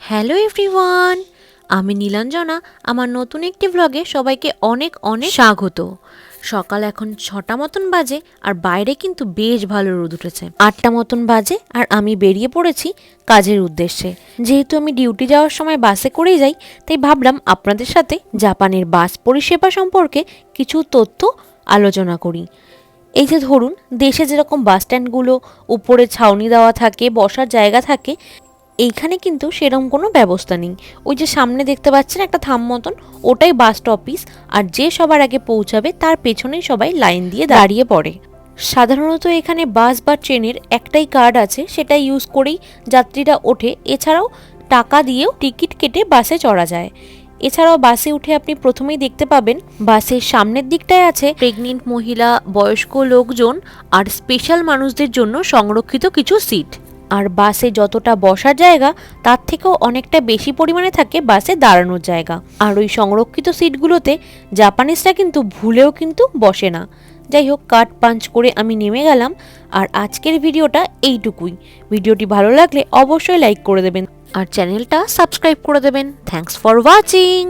Hello everyone, আমি নীলাঞ্জনা, আমার নতুন একটি ব্লগে সবাইকে অনেক অনেক স্বাগত। সকাল এখন ছটা মতন বাজে আর বাইরে কিন্তু বেশ ভালো রোদ উঠেছে। আটটা মতন বাজে আর আমি বেরিয়ে পড়েছি কাজের উদ্দেশ্যে। যেহেতু আমি ডিউটি যাওয়ার সময় বাসে করেই যাই, তাই ভাবলাম আপনাদের সাথে জাপানের বাস পরিষেবা সম্পর্কে কিছু তথ্য আলোচনা করি। এই যে ধরুন, দেশে যেরকম বাস স্ট্যান্ডগুলো উপরে ছাউনি দেওয়া থাকে, বসার জায়গা থাকে এইখানে কিন্তু সেরকম কোনো ব্যবস্থা নেই। ওই যে সামনে দেখতে পাচ্ছেন একটা থাম মতন, ওটাই বাস স্টপিস আর যে সবার আগে পৌঁছাবে তার পেছনেই সবাই লাইন দিয়ে দাঁড়িয়ে পড়ে। সাধারণত এখানে বাস বা ট্রেনের একটাই কার্ড আছে সেটা ইউজ করেই যাত্রীরা ওঠে। এছাড়াও টাকা দিয়েও টিকিট কেটে বাসে চড়া যায়। এছাড়াও বাসে উঠে আপনি প্রথমেই দেখতে পাবেন বাসের সামনের দিকটায় আছে প্রেগনেন্ট মহিলা, বয়স্ক লোকজন, আর স্পেশাল মানুষদের জন্য সংরক্ষিত কিছু সিট আর বাসে যতটা বসার জায়গা, তার থেকেও অনেকটা বেশি পরিমাণে থাকে বাসে দাঁড়ানোর জায়গা। আর ওই সংরক্ষিত সিটগুলোতে জাপানিজরা কিন্তু ভুলেও কিন্তু বসে না। যাই হোক কাট পাঞ্চ করে আমি নেমে গেলাম, আর আজকের ভিডিওটা এইটুকুই। ভিডিওটি ভালো লাগলে অবশ্যই লাইক করে দেবেন, আর চ্যানেলটা সাবস্ক্রাইব করে দেবেন। Thanks for watching!